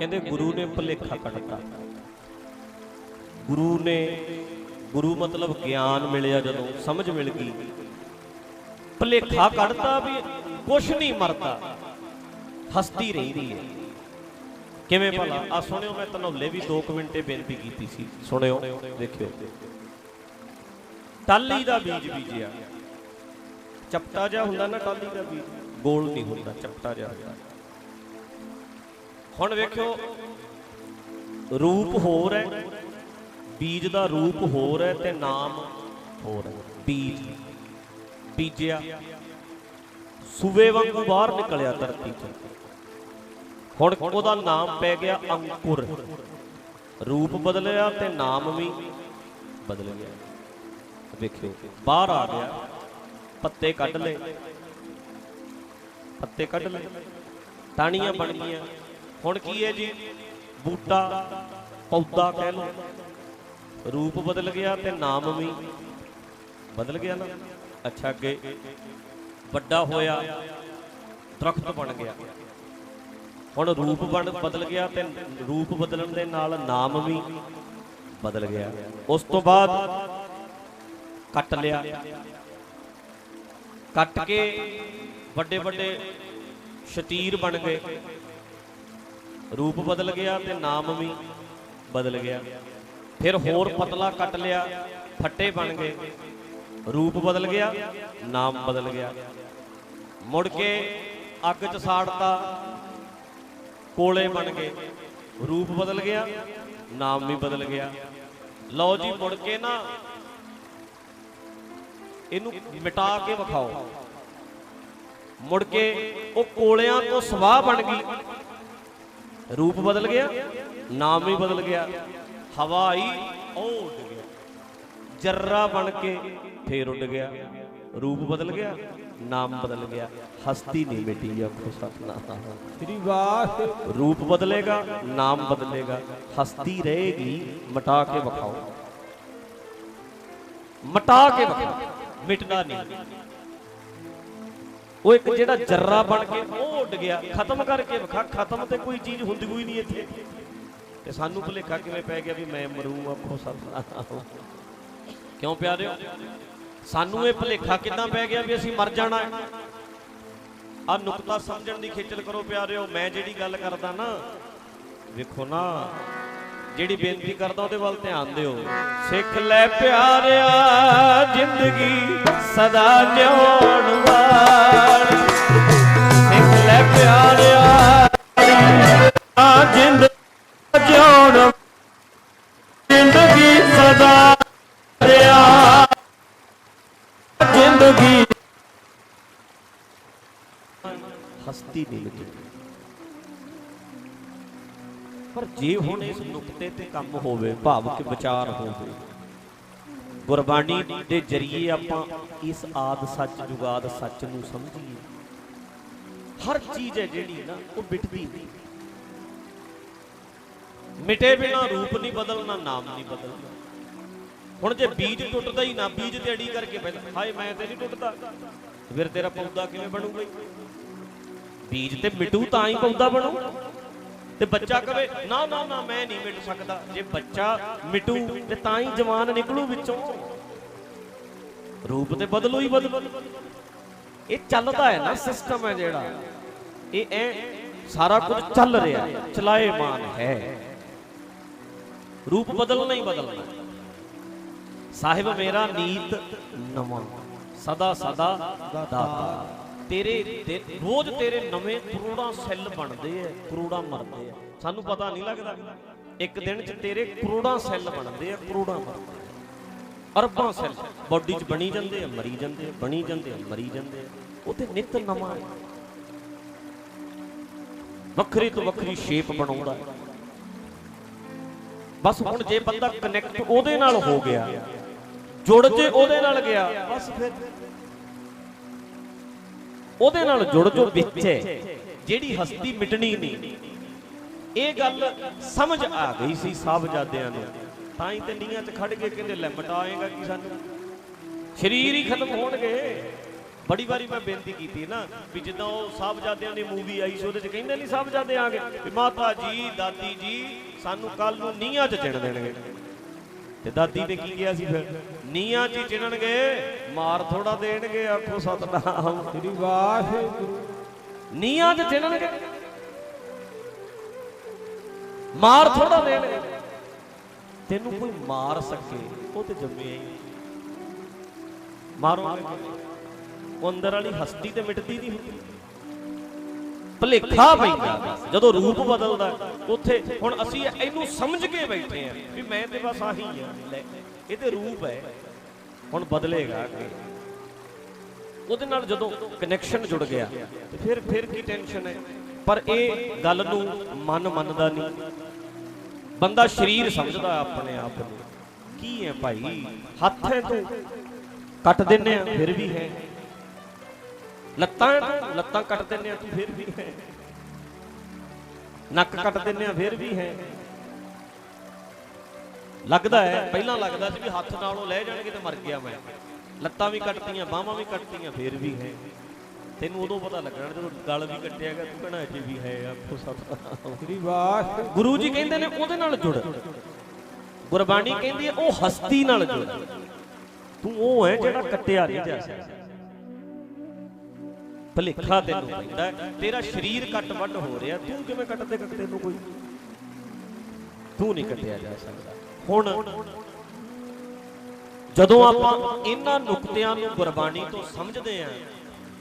ਕਹਿੰਦੇ ਗੁਰੂ ਨੇ ਭੁਲੇਖਾ ਕੱਢਤਾ। ਗੁਰੂ ਨੇ, ਗੁਰੂ ਮਤਲਬ ਗਿਆਨ ਮਿਲਿਆ ਜਦੋਂ, ਸਮਝ ਮਿਲ ਗਈ। ਭੁਲੇਖਾ ਕੱਢਤਾ ਵੀ ਕੁਛ ਨਹੀਂ ਮਰਦਾ, ਹਸਤੀ ਰਹਿੰਦੀ ਹੈ। ਕਿਵੇਂ ਭਲਾ? ਆ ਸੁਣਿਓ, ਮੈਂ ਤਨੌਲੇ ਵੀ 2 ਮਿੰਟੇ ਬੇਨਤੀ ਕੀਤੀ ਸੀ। ਸੁਣਿਓ, ਦੇਖਿਓ। ਟਾਲੀ ਦਾ ਬੀਜ ਬੀਜਿਆ। ਚਪਟਾ ਜਿਹਾ ਹੁੰਦਾ ਨਾ ਟਾਲੀ ਦਾ ਬੀਜ। ਗੋਲ ਨਹੀਂ ਹੁੰਦਾ, ਚਪਟਾ ਜਿਹਾ। ਹੁੰਦਾ ਹੁਣ ਵੇਖਿਓ, ਰੂਪ ਹੋਰ ਹੈ, ਬੀਜ ਦਾ ਰੂਪ ਹੋਰ ਹੈ ਤੇ ਨਾਮ ਹੋਰ ਹੈ। ਬੀਜ, ਬੀਜਿਆ, ਸੂਵੇ ਵਾਂਗੂ ਬਾਹਰ ਨਿਕਲਿਆ ਧਰਤੀ ਤੋਂ ਹੁਣ ਉਹਦਾ ਨਾਮ ਪੈ ਗਿਆ ਅੰਕੁਰ। ਰੂਪ ਬਦਲਿਆ ਤੇ ਨਾਮ ਵੀ ਬਦਲ ਗਿਆ। ਵੇਖਿਓ, ਬਾਹਰ ਆ ਗਿਆ, ਪੱਤੇ ਕੱਢ ਲਏ। ਪੱਤੇ ਕੱਢ ਲਏ ਟਾਣੀਆਂ ਬਣ ਗਈਆਂ। ਹੁਣ ਕੀ ਹੈ ਜੀ? ਬੂਟਾ, ਪੌਦਾ ਕਹਿ ਲਓ। ਰੂਪ ਬਦਲ ਗਿਆ ਤੇ ਨਾਮ ਵੀ ਬਦਲ ਗਿਆ ਨਾ। ਅੱਛਾ, ਅੱਗੇ ਵੱਡਾ ਹੋਇਆ, ਦਰਖਤ ਬਣ ਗਿਆ। ਹੁਣ ਰੂਪ ਬਣ, ਬਦਲ ਗਿਆ ਤੇ ਰੂਪ ਬਦਲਣ ਦੇ ਨਾਲ ਨਾਮ ਵੀ ਬਦਲ ਗਿਆ। ਉਸ ਤੋਂ ਬਾਅਦ ਕੱਟ ਲਿਆ। ਕੱਟ ਕੇ ਵੱਡੇ ਵੱਡੇ ਸ਼ਤੀਰ ਬਣ ਗਏ। ਰੂਪ ਬਦਲ ਗਿਆ ਤੇ ਨਾਮ ਵੀ ਬਦਲ ਗਿਆ। ਫਿਰ ਹੋਰ ਪਤਲਾ ਕੱਟ ਲਿਆ, ਫੱਟੇ ਬਣ ਗਏ। ਰੂਪ ਬਦਲ ਗਿਆ, ਨਾਮ ਬਦਲ ਗਿਆ। ਮੁੜ ਕੇ ਅੱਗ 'ਚ ਸਾੜਤਾ, ਕੋਲੇ ਬਣ ਗਏ। ਰੂਪ ਬਦਲ ਗਿਆ, ਨਾਮ ਵੀ ਬਦਲ ਗਿਆ। ਲਓ ਜੀ, ਮੁੜ ਕੇ ਨਾ ਇਹਨੂੰ ਮਿਟਾ ਕੇ ਵਿਖਾਓ। ਮੁੜ ਕੇ ਉਹ ਕੋਲਿਆਂ ਤੋਂ ਸਵਾਹ ਬਣ ਗਈ। ਰੂਪ ਬਦਲ ਗਿਆ ਨਾਮ ਵੀ ਬਦਲ ਗਿਆ ਹਵਾ ਆਈ ਉਹ ਉੱਡ ਗਿਆ ਜਰਰਾ ਬਣ ਕੇ ਫੇਰ ਉੱਡ ਗਿਆ ਰੂਪ ਬਦਲ ਗਿਆ ਨਾਮ ਬਦਲ ਗਿਆ ਹਸਤੀ ਨਹੀਂ ਮਿਟੀ ਆਖੋ ਸਤਨਾਮ ਸ੍ਰੀ ਵਾਹ ਰੂਪ ਬਦਲੇਗਾ ਨਾਮ ਬਦਲੇਗਾ ਹਸਤੀ ਰਹੇਗੀ ਮਟਾ ਕੇ ਵਿਖਾਓ ਮਟਾ ਕੇ ਵਿਖਾਓ ਮਿਟਣਾ ਨਹੀਂ ਉਹ ਇੱਕ ਜਿਹੜਾ ਜਰਰਾ ਬਣ ਕੇ ਉਹ ਉੱਡ ਗਿਆ, ਖਤਮ ਕਰਕੇ ਵਿਖਾ, ਖਤਮ ਤੇ ਕੋਈ ਚੀਜ਼ ਹੁੰਦੀ ਕੋਈ ਨਹੀਂ ਇੱਥੇ। ਤੇ ਸਾਨੂੰ ਭੁਲੇਖਾ ਕਿਵੇਂ ਪੈ ਗਿਆ ਵੀ ਮੈਂ ਮਰੂ ਆਪੋ ਸਭ ਕਿਉਂ ਪਿਆਰਿਓ? ਸਾਨੂੰ ਇਹ ਭੁਲੇਖਾ ਕਿੱਦਾਂ ਪੈ ਗਿਆ ਵੀ ਅਸੀਂ ਮਰ ਜਾਣਾ ਹੈ? ਆ ਨੁਕਤਾ ਸਮਝਣ ਦੀ ਖੇਚਲ ਕਰੋ ਪਿਆਰਿਓ, ਮੈਂ ਜਿਹੜੀ ਗੱਲ ਕਰਦਾ ਨਾ, ਵੇਖੋ ਨਾ ਜਿਹੜੀ ਬੇਨਤੀ ਕਰਦਾ ਉਹਦੇ ਵੱਲ ਧਿਆਨ ਦਿਓ। ਸਿੱਖ ਲੈ ਪਿਆਰਿਆ, ਜ਼ਿੰਦਗੀ ਸਦਾ ਜਿਉਣ ਵਾਲੀ ਸਿੱਖ ਲੈ ਪਿਆਰਿਆ, ਜ਼ਿੰਦਗੀ ਜਿਉਣ ਜ਼ਿੰਦਗੀ ਸਦਾ ਰਿਆ ਜ਼ਿੰਦਗੀ ਹਸਤੀ ਨਹੀਂ ਮਿਟੀ ਪਰ ਜੇ ਹੁਣ ਇਸ ਨੁਕਤੇ ਤੇ ਕੰਮ ਹੋਵੇ ਭਾਵ ਕਿ ਵਿਚਾਰ ਹੋਵੇ, ਗੁਰਬਾਣੀ ਦੇ ਜਰੀਏ ਆਪਾਂ ਇਸ ਆਦ ਸੱਚ ਜੁਗਾਦ ਸੱਚ ਨੂੰ ਸਮਝੀਏ, ਹਰ ਚੀਜ਼ ਹੈ ਜਿਹੜੀ ਨਾ, ਉਹ ਮਿਟਦੀ ਨਹੀਂ। ਮਿਟੇ ਬਿਨਾ ਰੂਪ ਨਹੀਂ ਬਦਲਣਾ, ਨਾਮ ਨਹੀਂ ਬਦਲਣਾ। ਹੁਣ ਜੇ ਬੀਜ ਟੁੱਟਦਾ ਹੀ ਨਾ, ਬੀਜ ਤੇ ਅੜੀ ਕਰਕੇ ਪੈਦਾ ਹਾਏ ਮੈਂ ਤੇ ਨਹੀਂ ਟੁੱਟਦਾ। ਫਿਰ ਤੇਰਾ ਪੌਦਾ ਕਿਵੇਂ ਬਣੂਗਾ? ਬੀਜ ਤੇ ਮਿਟੂ ਤਾਂ ਹੀ ਪੌਦਾ ਬਣੂ। ਤੇ ਬੱਚਾ ਕਵੇ, ਨਾ ਨਾ ਨਾ, ਮੈਂ ਨਹੀਂ ਮਿਟ ਸਕਦਾ। ਜੇ ਬੱਚਾ ਮਿਟੂ, ਤੇ ਤਾਂ ਹੀ ਜਵਾਨ ਨਿਕਲੂ ਵਿੱਚੋਂ। ਰੂਪ ਤੇ ਬਦਲੂ ਹੀ ਬਦਲੂ। ਇਹ ਚੱਲਦਾ ਹੈ ਨਾ ਸਿਸਟਮ ਹੈ ਜਿਹੜਾ। ਇਹ ਐ ਸਾਰਾ ਕੁਝ ਚੱਲ ਰਿਹਾ ਹੈ ਚਲਾਏਮਾਨ ਹੈ। ਰੂਪ ਬਦਲਣਾ ਹੀ ਬਦਲਣਾ। ਸਾਹਿਬ, ਮੇਰਾ ਨੀਤ ਨਵਾਂ। ਸਦਾ ਸਦਾ ਦਾਤਾ। ਤੇਰੇ ਦੇ- ਰੋਜ਼ ਤੇਰੇ ਨਵੇਂ ਕਰੋੜਾਂ ਸੈੱਲ ਬਣਦੇ ਐ ਕਰੋੜਾਂ ਮਰਦੇ ਐ ਸਾਨੂੰ ਪਤਾ ਨਹੀਂ ਲੱਗਦਾ। ਇੱਕ ਦਿਨ 'ਚ ਤੇਰੇ ਕਰੋੜਾਂ ਸੈੱਲ ਬਣਦੇ ਐ ਕਰੋੜਾਂ ਮਰਦੇ ਐ। ਅਰਬਾਂ ਸੈੱਲ। ਬਾਡੀ 'ਚ ਬਣੀ ਜਾਂਦੇ ਆ, ਮਰੀ ਜਾਂਦੇ ਆ, ਬਣੀ ਜਾਂਦੇ ਆ, ਮਰੀ ਜਾਂਦੇ ਆ। ਉਹ ਤੇ ਨਿਤ ਨਵਾਂ ਹੈ ਵੱਖਰੀ ਤੋਂ ਵੱਖਰੀ ਸ਼ੇਪ ਬਣਾਉਂਦਾ ਹੈ ਬਸ ਹੁਣ ਜੇ ਬੰਦਾ ਕਨੈਕਟ ਉਹਦੇ ਨਾਲ ਹੋ ਗਿਆ, ਜੁੜ ਜੇ ਉਹਦੇ ਨਾਲ ਗਿਆ, ਬਸ ਫਿਰ ਉਹਦੇ ਨਾਲ ਜੁੜ ਜੋ ਵਿੱਚ ਹੈ ਜਿਹੜੀ ਹਸਤੀ ਮਿਟਣੀ ਨਹੀਂ। ਇਹ ਗੱਲ ਸਮਝ ਆ ਗਈ ਸੀ ਸਾਹਿਬਜ਼ਾਦਿਆਂ ਨੂੰ। ਤਾਂ ਹੀ ਤੇ ਨੀਆਂ 'ਚ ਖੜ ਕੇ ਕਹਿੰਦੇ ਲੈ ਮਟਾਏਗਾ ਕੀ ਸਾਨੂੰ? ਸਰੀਰ ਹੀ ਖਤਮ ਹੋਣਗੇ। ਬੜੀ ਵਾਰੀ ਮੈਂ ਬੇਨਤੀ ਕੀਤੀ ਨਾ ਵੀ ਜਿੱਦਾਂ ਉਹ ਸਾਹਿਬਜ਼ਾਦਿਆਂ ਦੀ ਮੂਵੀ ਆਈ ਸੀ ਉਹਦੇ ਚ ਕਹਿੰਦੇ ਨਹੀਂ ਸਾਹਿਬਜ਼ਾਦੇ ਆ ਗਏ ਵੀ ਮਾਤਾ ਜੀ ਦਾਦੀ ਜੀ ਸਾਨੂੰ ਕੱਲ ਨੂੰ ਨੀਹਾਂ 'ਚ ਚਿਣ ਦੇਣਗੇ। ਤੇ ਦਾਦੀ ਨੇ ਕੀ ਕਿਹਾ ਸੀ ਫਿਰ? 'ਚ ਹੀ ਚਿਣਨਗੇ ਮਾਰ ਥੋੜਾ ਦੇਣਗੇ ਆਖੋ ਸਤਨਾਮ। ਸ੍ਰੀ ਵਾਹਿਗੁਰੂ। ਨੀਹਾਂ 'ਚ ਚਿਣਨਗੇ ਮਾਰ ਥੋੜਾ ਦੇਣਗੇ। ਤੈਨੂੰ ਕੋਈ ਮਾਰ ਸਕੇ ਉਹ ਤੇ ਜੰਮਿਆ ਹੀ। ਮਾਰੋਗੇ ਉਹ ਅੰਦਰ ਵਾਲੀ ਹਸਤੀ ਤੇ ਮਿਟਦੀ ਨਹੀਂ ਹੁੰਦੀ। ਭਲੇਖਾ ਪੈਂਦਾ ਜਦੋਂ ਰੂਪ ਬਦਲਦਾ ਉੱਥੇ ਹੁਣ ਅਸੀਂ ਇਹਨੂੰ ਸਮਝ ਕੇ ਬੈਠੇ ਆ ਵੀ ਮੈਂ ਤੇ ਬਸ ਆਹੀ ਆ ਲੈ। ਇਹ ਤੇ ਰੂਪ ਹੈ। ਹੁਣ ਬਦਲੇਗਾ ਅੱਗੇ। ਉਹਦੇ ਨਾਲ ਜਦੋਂ ਕਨੈਕਸ਼ਨ ਜੁੜ ਗਿਆ, ਤੇ ਫਿਰ ਫਿਰ ਕੀ ਟੈਨਸ਼ਨ ਹੈ? ਪਰ ਇਹ ਗੱਲ ਨੂੰ ਮਨ ਮੰਨਦਾ ਨਹੀਂ। ਬੰਦਾ ਸਰੀਰ ਸਮਝਦਾ ਆਪਣੇ ਆਪ ਨੂੰ। ਕੀ ਹੈ ਭਾਈ? ਹੱਥ ਹੈ ਤੂੰ। ਕੱਟ ਦਿੰਨੇ ਆ ਫਿਰ ਵੀ ਹੈ। ਲੱਤਾਂ ਤੂੰ, ਲੱਤਾਂ ਕੱਟ ਦਿੰਨੇ ਆ ਤੂੰ ਫਿਰ ਵੀ ਹੈ। ਨੱਕ ਕੱਟ ਦਿੰਨੇ ਆ ਫਿਰ ਵੀ ਹੈ। ਲੱਗਦਾ ਹੈ। ਪਹਿਲਾਂ ਲੱਗਦਾ ਸੀ ਵੀ ਹੱਥ ਨਾਲੋਂ ਲੈ ਜਾਣਗੇ ਤੇ ਮਰ ਗਿਆ ਮੈਂ। ਲੱਤਾਂ ਵੀ ਕੱਟਤੀਆਂ ਬਾਹਾਂ ਵੀ ਕੱਟਤੀਆਂ ਫਿਰ ਵੀ ਹੈ। ਤੈਨੂੰ ਉਦੋਂ ਪਤਾ ਲੱਗਣਾ ਜਦੋਂ ਗਲ ਵੀ ਕੱਟਿਆ ਗਿਆ ਤੂੰ ਕਹਿਣਾ ਅਜੇ ਵੀ ਹੈ ਆਖੋ ਸਤਿ ਸ੍ਰੀ ਵਾਹਿਗੁਰੂ ਗੁਰੂ ਜੀ ਕਹਿੰਦੇ ਨੇ ਉਹਦੇ ਨਾਲ ਜੁੜ। ਗੁਰਬਾਣੀ ਕਹਿੰਦੀ ਹੈ ਉਹ ਹਸਤੀ ਨਾਲ ਜੁੜ। ਤੂੰ ਉਹ ਹੈ ਜਿਹੜਾ ਕੱਟਿਆ ਨਹੀਂ ਜਾ ਸਕਦਾ ਭਲੇਖਾ ਤੈਨੂੰ ਪੈਂਦਾ ਤੇਰਾ ਸਰੀਰ ਕੱਟ ਵੱਢ ਹੋ ਰਿਹਾ। ਤੂੰ ਕਿਵੇਂ ਕੱਟਦੇ ਕੱਟਦੇ ਨੂੰ ਕੋਈ? ਤੂੰ ਨਹੀਂ ਕੱਟਿਆ ਜਾ ਸਕਦਾ। ਹੁਣ ਜਦੋਂ ਆਪਾਂ ਇਹਨਾਂ ਨੁਕਤਿਆਂ ਨੂੰ ਗੁਰਬਾਣੀ ਤੋਂ ਸਮਝਦੇ ਆਂ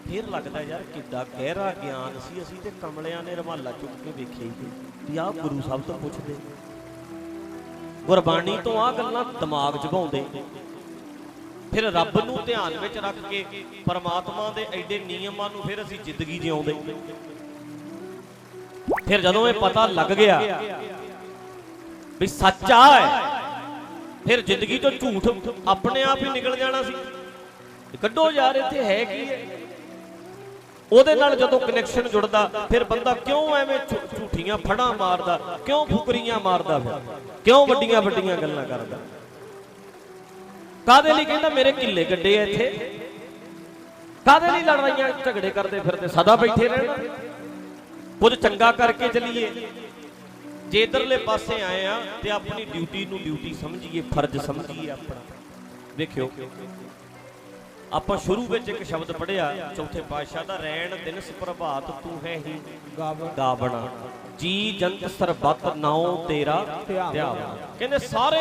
ਫਿਰ ਲੱਗਦਾ ਯਾਰ ਕਿੱਡਾ ਗਹਿਰਾ ਗਿਆਨ ਸੀ। ਅਸੀਂ ਤੇ ਕਮਲਿਆਂ ਨੇ ਰਮਾਲਾ ਚੁੱਕ ਕੇ ਵੇਖਿਆ ਹੀ ਵੀ ਆਹ ਗੁਰੂ ਸਾਹਿਬ ਤੋਂ ਪੁੱਛਦੇ। ਗੁਰਬਾਣੀ ਤੋਂ ਆਹ ਗੱਲਾਂ ਦਿਮਾਗ 'ਚ ਭਾਉਂਦੇ। ਫਿਰ ਰੱਬ ਨੂੰ ਧਿਆਨ ਵਿੱਚ ਰੱਖ ਕੇ ਪਰਮਾਤਮਾ ਦੇ ਐਡੇ ਨਿਯਮਾਂ ਨੂੰ ਫਿਰ ਅਸੀਂ ਜ਼ਿੰਦਗੀ ਜਿਉਂਦੇ। ਫਿਰ ਜਦੋਂ ਇਹ ਪਤਾ ਲੱਗ ਗਿਆ ਵੀ ਸੱਚ ਆ ਹੈ ਫਿਰ ਜ਼ਿੰਦਗੀ ਤੋਂ ਝੂਠ ਆਪਣੇ ਆਪ ਹੀ ਨਿਕਲ ਜਾਣਾ ਸੀ। ਕੱਢੋ ਯਾਰ, ਇੱਥੇ ਹੈ ਕੀ ਹੈ ਉਹਦੇ ਨਾਲ ਜਦੋਂ ਕਨੈਕਸ਼ਨ ਜੁੜਦਾ, ਫਿਰ ਬੰਦਾ ਕਿਉਂ ਐਵੇਂ ਝੂਠੀਆਂ ਫੜਾਂ ਮਾਰਦਾ, ਕਿਉਂ ਫੁਕਰੀਆਂ ਮਾਰਦਾ ਫਿਰ? ਕਿਉਂ ਵੱਡੀਆਂ ਵੱਡੀਆਂ ਗੱਲਾਂ ਕਰਦਾ? ਕਾਦੇ ਲਈ ਕਹਿੰਦਾ ਮੇਰੇ ਕਿੱਲੇ ਗੱਡੇ ਆ ਇੱਥੇ? ਕਾਦੇ ਲਈ ਲੜਾਈਆਂ, ਝਗੜੇ ਕਰਦੇ ਫਿਰਦੇ? ਸਦਾ ਬੈਠੇ ਰਹਿਣਾ। ਕੁਝ ਚੰਗਾ ਕਰਕੇ ਚਲੀਏ। ਜੇ ਇਧਰਲੇ ਪਾਸੇ ਆਏ ਆ ਤੇ ਆਪਣੀ ਡਿਊਟੀ ਨੂੰ ਡਿਊਟੀ ਸਮਝੀਏ ਫਰਜ਼ ਸਮਝੀਏ ਆਪਣਾ। ਵੇਖਿਓ ਆਪਾਂ ਸ਼ੁਰੂ ਵਿੱਚ ਇੱਕ ਸ਼ਬਦ ਪੜਿਆ ਚੌਥੇ ਪਾਤਸ਼ਾਹ ਦਾ ਰੈਣ ਦਿਨਸ ਪ੍ਰਭਾਤ ਤੂੰ ਹੈ ਹੀ ਗਾਵਣਾ। ਜੀ ਜੰਤ ਸਰਬਤ ਨਾਉ ਤੇਰਾ ਧਿਆਵਣਾ। ਕਹਿੰਦੇ ਸਾਰੇ